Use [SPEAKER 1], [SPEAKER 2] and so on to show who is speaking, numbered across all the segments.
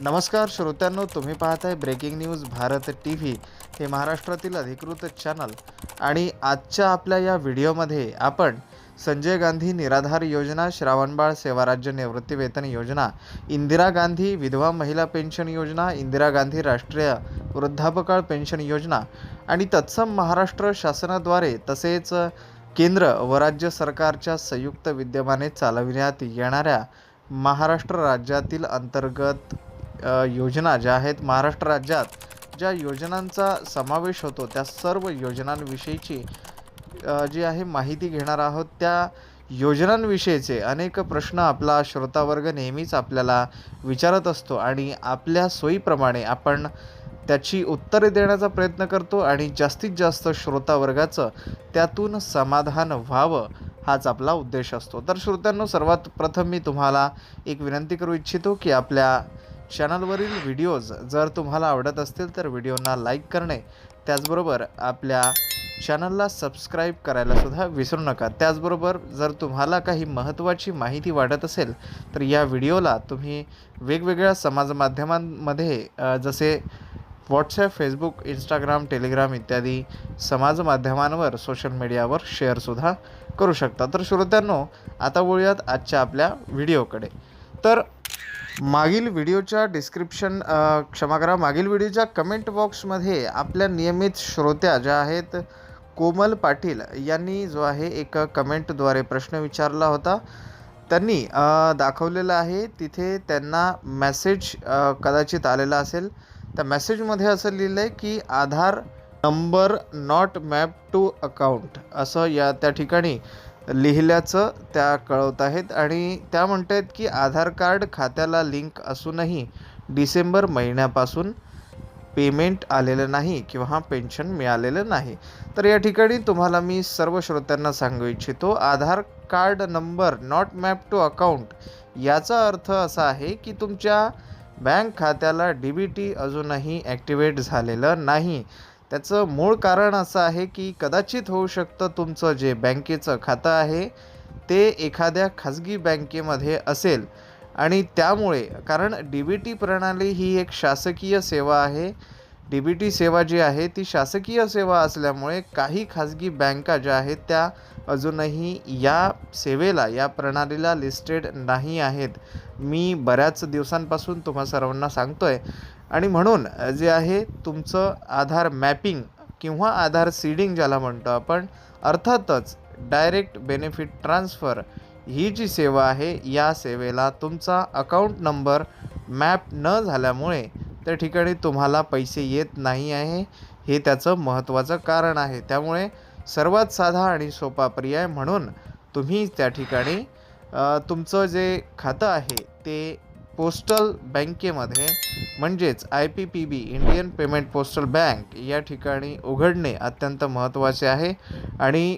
[SPEAKER 1] नमस्कार श्रोत्यांनो तुम्ही पाहताय breaking news Bharat T V हे महाराष्ट्रातील अधिकृत चॅनल आणि आजच्या आपल्या या व्हिडिओमध्ये आपण संजय गांधी निराधार योजना श्रावणबाळ सेवाराज्य निवृत्तीवेतन योजना इंदिरा गांधी विधवा महिला पेन्शन योजना इंदिरा गांधी राष्ट्रीय वृद्धापकाळ पेन्शन योजना आणि तत्सम महाराष्ट्र शासनाद्वारे तसेच केंद्र व राज्य सरकारच्या संयुक्त विद्यमाने चालविण्यात येणाऱ्या महाराष्ट्र राज्यातील अंतर्गत योजना ज्या आहेत महाराष्ट्र राज्यात ज्या योजनांचा समावेश होतो त्या सर्व योजनांविषयीची जी आहे माहिती घेणार आहोत. त्या योजनांविषयीचे अनेक प्रश्न आपला श्रोतावर्ग नेहमीच आपल्याला विचारत असतो आणि आपल्या सोयीप्रमाणे आपण त्याची उत्तरे देण्याचा प्रयत्न करतो आणि जास्तीत जास्त श्रोतावर्गाचं त्यातून समाधान व्हावं हाच आपला उद्देश असतो. तर श्रोत्यांनो सर्वात प्रथम मी तुम्हाला एक विनंती करू इच्छितो की आपल्या चॅनलवरील व्हिडिओज जर तुम्हाला आवडत असतील तर व्हिडिओना लाईक करणे त्याचबरोबर आपल्या चॅनलला सबस्क्राईब करायलासुद्धा विसरू नका. त्याचबरोबर जर तुम्हाला काही महत्त्वाची माहिती वाटत असेल तर या व्हिडिओला तुम्ही वेगवेगळ्या समाजमाध्यमांमध्ये जसे व्हॉट्सॲप फेसबुक इंस्टाग्राम टेलिग्राम इत्यादी समाज माध्यमांवर सोशल मीडियावर शेअरसुद्धा करू शकता. तर श्रोत्यांनो आता बोलूयात आजच्या आपल्या व्हिडिओकडे. तर मागील व्हिडिओच्या डिस्क्रिप्शन क्षमा करा मागील व्हिडिओच्या कमेंट बॉक्समध्ये आपल्या नियमित श्रोत्या ज्या आहेत कोमल पाटील यांनी जो आहे एक कमेंटद्वारे प्रश्न विचारला होता. त्यांनी दाखवलेला दाखवलेलं आहे तिथे त्यांना मेसेज कदाचित आलेला असेल. त्या मेसेजमध्ये असं लिहिलं आहे की Aadhaar number not map to account असं या त्या ठिकाणी लिहिल्याचं त्या कळवत आहेत आणि त्या म्हणत आहेत की आधार कार्ड खात्याला लिंक असूनही डिसेंबर महिन्यापासून पेमेंट आलेलं नाही किंवा पेन्शन मिळालेलं नाही. तर या ठिकाणी तुम्हाला मी सर्व श्रोत्यांना सांगू इच्छितो Aadhaar card number not map to account याचा अर्थ असा आहे की तुमच्या बँक खात्याला डी बी टी अजूनही ॲक्टिवेट झालेलं नाही. त्याचं मूळ कारण असं आहे की कदाचित होऊ शकतं तुमचं जे बँकेचं खातं आहे ते एखाद्या खाजगी बँकेमध्ये असेल. आणि त्यामुळे कारण डी बी टी प्रणाली ही एक शासकीय सेवा आहे. डी बी टी सेवा जी आहे ती शासकीय सेवा असल्यामुळे काही खाजगी बँका ज्या आहेत त्या अजूनही या सेवेला या प्रणालीला लिस्टेड नाही आहेत. मी बऱ्याच दिवसांपासून तुम्हा सर्वांना सांगतो आहे आणि म्हणून जे आहे तुमचं आधार मॅपिंग किंवा आधार सीडिंग ज्याला म्हणतो आपण अर्थातच डायरेक्ट बेनिफिट ट्रान्सफर ही जी सेवा आहे या सेवेला तुमचा अकाउंट नंबर मॅप न झाल्यामुळे त्या ठिकाणी तुम्हाला पैसे येत नाही आहे. हे त्याचं महत्त्वाचं कारण आहे. त्यामुळे सर्वात साधा आणि सोपा पर्याय म्हणून तुम्ही त्या ठिकाणी तुमचं जे खातं आहे ते पोस्टल बँकेमध्ये म्हणजेच I P P B Indian payment postal bank या ठिकाणी उघडणे अत्यंत महत्त्वाचे आहे. आणि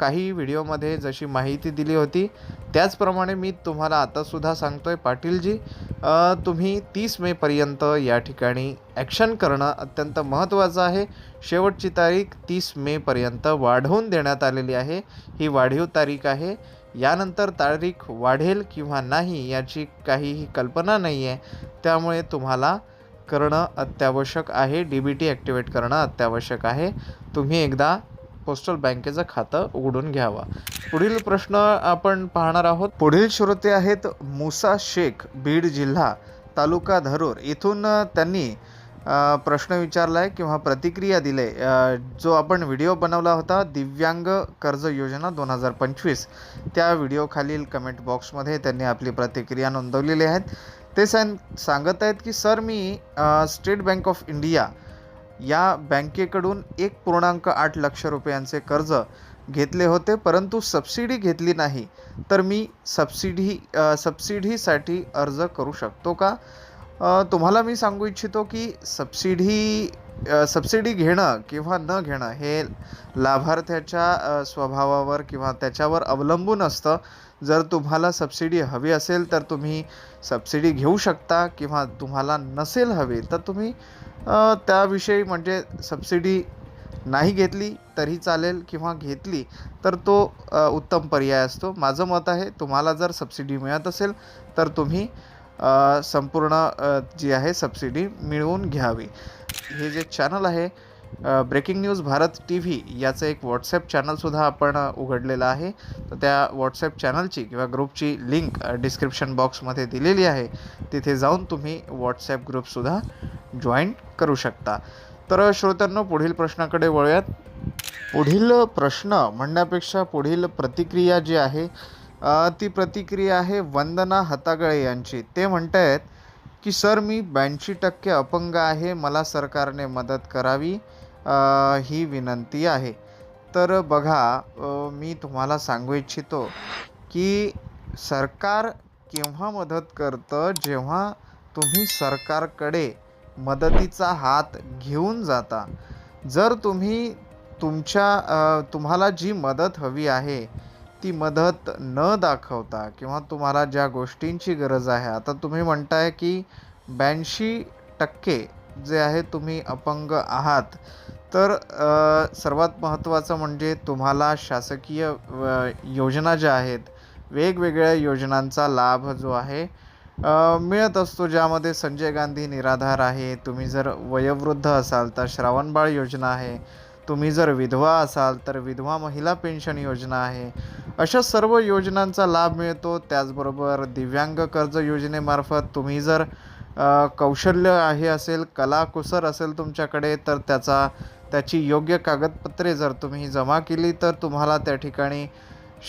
[SPEAKER 1] काही व्हिडिओमध्ये जशी माहिती दिली होती त्याचप्रमाणे मी तुम्हाला आतासुद्धा सांगतो आहे पाटीलजी तुम्ही तीस मेपर्यंत या ठिकाणी ॲक्शन करणं अत्यंत महत्त्वाचं आहे. शेवटची तारीख तीस मेपर्यंत वाढवून देण्यात आलेली आहे. ही वाढीव तारीख आहे. यानंतर तारीख वाढेल किंवा नाही याची काहीही कल्पना नाही आहे त्यामुळे तुम्हाला करणं अत्यावश्यक आहे. डी बी टी ॲक्टिवेट करणं अत्यावश्यक आहे. तुम्ही एकदा पोस्टल बँकेचं खातं उघडून घ्यावा. पुढील प्रश्न आपण पाहणार आहोत. पुढील श्रोते आहेत मुसा शेख बीड जिल्हा तालुका धरूर इथून त्यांनी प्रश्न विचारला आहे किंवा प्रतिक्रिया दिले. आहे जो आपण व्हिडिओ बनवला होता दिव्यांग कर्ज योजना दोन हजार पंचवीस त्या व्हिडिओखालील कमेंट बॉक्समध्ये त्यांनी आपली प्रतिक्रिया नोंदवलेली आहेत. ते सॅन सांगत आहेत की सर मी स्टेट बँक ऑफ इंडिया या बँकेकडून एक पूर्णांक आठ लक्ष रुपयांचे कर्ज घेतले होते परंतु सबसिडी घेतली नाही. तर मी सबसिडी सबसिडीसाठी अर्ज करू शकतो का? तुम्हाला मी सांगू इच्छितो की सबसिडी सबसिडी घेणं किंवा न घेणं हे लाभार्थ्याच्या स्वभावावर किंवा त्याच्यावर अवलंबून असतं. जर तुम्हाला सबसिडी हवी असेल तर तुम्ही सबसिडी घेऊ शकता किंवा तुम्हाला नसेल हवी तर तुम्ही त्याविषयी म्हणजे सबसिडी नाही घेतली तरी चालेल किंवा घेतली तर तो उत्तम पर्याय असतो. माझं मत आहे तुम्हाला जर सबसिडी मिळत असेल तर तुम्ही संपूर्ण जी आहे सबसिडी मिळवून घ्यावी. हे जे चॅनल आहे breaking news Bharat T V याचं एक व्हॉट्सॲप चॅनलसुद्धा आपण उघडलेलं आहे. तर त्या व्हॉट्सॲप चॅनलची किंवा ग्रुपची लिंक डिस्क्रिप्शन बॉक्समध्ये दिलेली आहे. तिथे जाऊन तुम्ही व्हॉट्सॲप ग्रुपसुद्धा जॉईन करू शकता. तर श्रोत्यांनो पुढील प्रश्नाकडे वळूयात. पुढील प्रश्न म्हणण्यापेक्षा पुढील प्रतिक्रिया जी आहे ती प्रतिक्रिया आहे वंदना हतागळे यांची. ते म्हणत आहेत की सर मी ब्याऐंशी टक्के अपंग आहे. मला सरकारने मदत करावी ही विनंती आहे. तर बघा मी तुम्हाला सांगू इच्छितो की सरकार केव्हा मदत करतं जेव्हा तुम्ही सरकारकडे मदतीचा हात घेऊन जाता. जर तुम्ही तुमच्या तुम्हाला जी मदत हवी आहे ती मदत न दाखवता किंवा तुम्हाला ज्या गोष्टींची गरज आहे आता तुम्ही म्हणताय की ब्याऐंशी टक्के जे आहे तुम्ही अपंग आहात. तर सर्वात महत्त्वाचं म्हणजे तुम्हाला शासकीय योजना ज्या आहेत वेगवेगळ्या योजनांचा लाभ जो आहे मिळत असतो. ज्यामध्ये संजय गांधी निराधार आहे तुम्ही जर वयोवृद्ध असाल तर श्रावणबाळ योजना आहे तुम्ही जर विधवा असाल तर विधवा महिला पेन्शन योजना आहे अशा सर्व योजनांचा लाभ मिळतो. त्याचबरोबर दिव्यांग कर्ज योजनेमार्फत तुम्ही जर कौशल्य आहे असेल कलाकुसर असेल तुमच्याकडे तर त्याचा त्याची योग्य कागदपत्रे जर तुम्ही जमा केली तर तुम्हाला त्या ठिकाणी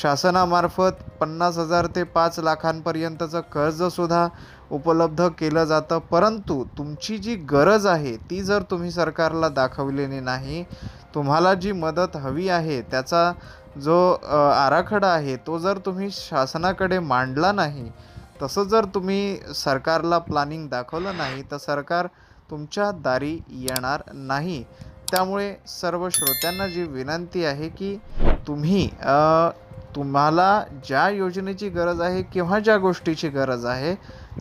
[SPEAKER 1] शासनामार्फत पन्नास हजार ते पाच लाखांपर्यंतचं कर्जसुद्धा उपलब्ध केलं जातं. परंतु तुमची जी गरज आहे ती जर तुम्ही सरकारला दाखवलेली नाही तुम्हाला जी मदत हवी आहे त्याचा जो आराखडा आहे तो जर तुम्ही शासनाकडे मांडला नाही तसं जर तुम्ही सरकारला प्लॅनिंग दाखवलं नाही तर सरकार तुमच्या दारी येणार नाही. त्यामुळे सर्व श्रोत्यांना जी विनंती आहे की तुम्ही तुम्हाला ज्या योजनेची गरज आहे किंवा ज्या गोष्टीची गरज आहे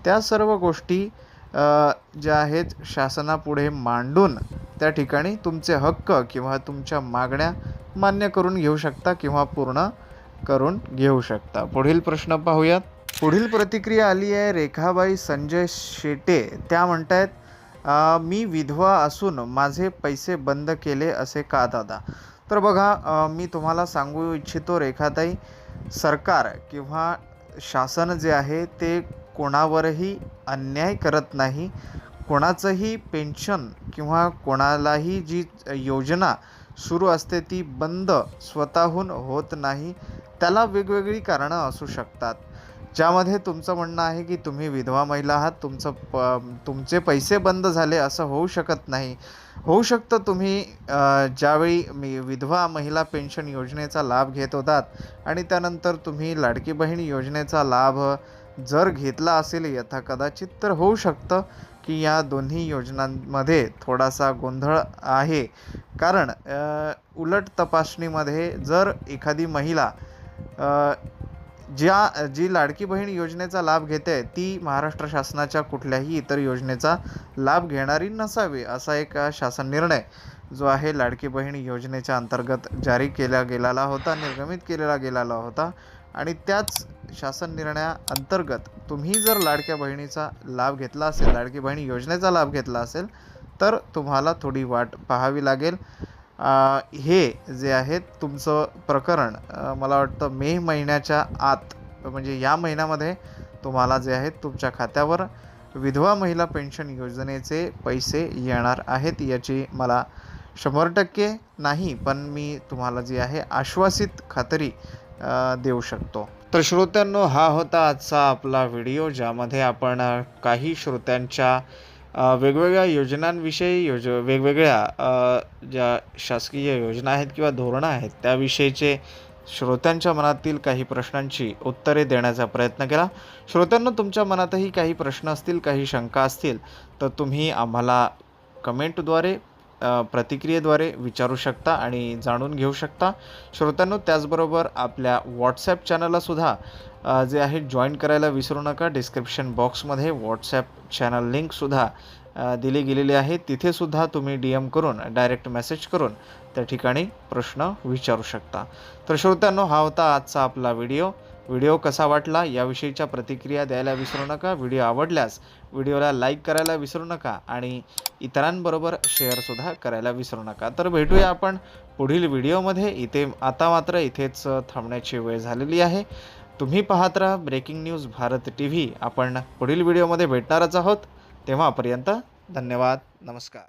[SPEAKER 1] त्या सर्व गोष्टी ज्या आहेत शासनापुढे मांडून त्या ठिकाणी तुमचे हक्क किंवा तुमच्या मागण्या मान्य करून घेऊ शकता किंवा पूर्ण करून घेऊ शकता. पुढील प्रश्न पाहूयात. पुढील प्रतिक्रिया आली आहे रेखाबाई संजय शेटे. त्या म्हणत आहेत मी विधवा असून माझे पैसे बंद केले असे का दादा? तर बघा मी तुम्हाला सांगू इच्छितो रेखाताई सरकार किंवा शासन जे आहे ते कोणावरही अन्याय करत नाही. कोणाचंही पेन्शन किंवा कोणालाही जी योजना सुरू असते ती बंद स्वतःहून होत नाही. त्याला वेगवेगळी कारणं असू शकतात. ज्यामध्ये तुमचं म्हणणं आहे की तुम्ही विधवा महिला आहात तुमचं प तुमचे पैसे बंद झाले असं होऊ शकत नाही. होऊ शकतं तुम्ही ज्यावेळी मी विधवा महिला पेन्शन योजनेचा लाभ घेत होतात आणि त्यानंतर तुम्ही लाडकी बहीण योजनेचा लाभ जर घेतला असेल यथा कदाचित तर होऊ शकतं. की या दोन्ही योजनांमध्ये थोडासा गोंधळ आहे. कारण उलट तपासणीमध्ये जर एखादी महिला ज्या जी लाडकी बहीण योजनेचा लाभ घेते ती महाराष्ट्र शासनाच्या कुठल्याही इतर योजनेचा लाभ घेणारी नसावी असा एक शासन निर्णय जो आहे लाडकी बहीण योजनेच्या अंतर्गत जारी केला गेलेला होता निर्गमित केलेला गेलेला होता. आणि त्याच शासन निर्णयाअंतर्गत तुम्ही जर लाडक्या बहिणीचा लाभ घेतला असेल लाडकी बहिणी योजनेचा लाभ घेतला असेल तर तुम्हाला थोडी वाट पाहावी लागेल. हे जे आहे तुमचं प्रकरण मला वाटतं मे महिन्याच्या आत म्हणजे या महिन्यामध्ये तुम्हाला जे आहेत तुमच्या खात्यावर विधवा महिला पेन्शन योजनेचे पैसे येणार आहेत याची मला शंभर टक्के नाही पण मी तुम्हाला जी आहे आश्वासित खात्री देऊ शकतो. तर श्रोत्यांनो हा होता आजचा आपला व्हिडिओ ज्यामध्ये आपण काही श्रोत्यांच्या वेगवेगळ्या योजनांविषयी योज वेगवेगळ्या ज्या शासकीय योजना आहेत किंवा धोरणं आहेत त्याविषयीचे श्रोत्यांच्या मनातील काही प्रश्नांची उत्तरे देण्याचा प्रयत्न केला. श्रोत्यांनो तुमच्या मनातही काही प्रश्न असतील काही शंका असतील तर तुम्ही आम्हाला कमेंटद्वारे प्रतिक्रियेद्वारे विचारू शकता आणि जाणून घेऊ शकता. श्रोत्यांनो त्याचबरोबर आपल्या व्हॉट्सॲप चॅनललासुद्धा जे आहे जॉईन करायला विसरू नका. डिस्क्रिप्शन बॉक्समध्ये व्हॉट्सॲप चॅनल लिंकसुद्धा दिली गेलेली आहे. तिथेसुद्धा तुम्ही डी एम करून डायरेक्ट मेसेज करून त्या ठिकाणी प्रश्न विचारू शकता. तर श्रोत्यांनो हा होता आजचा आपला व्हिडिओ व्हिडिओ कसा वाटला याविषयीच्या प्रतिक्रिया द्यायला विसरू नका. व्हिडिओ आवडल्यास व्हिडिओला लाईक करायला विसरू नका आणि इतरांबरोबर शेअरसुद्धा करायला विसरू नका. तर भेटूया आपण पुढील व्हिडिओमध्ये. इथे आता मात्र इथेच थांबण्याची वेळ झालेली आहे. तुम्ही पाहत राहा breaking news Bharat T V आपण पुढील व्हिडिओमध्ये भेटणारच आहोत. तेव्हापर्यंत धन्यवाद. नमस्कार.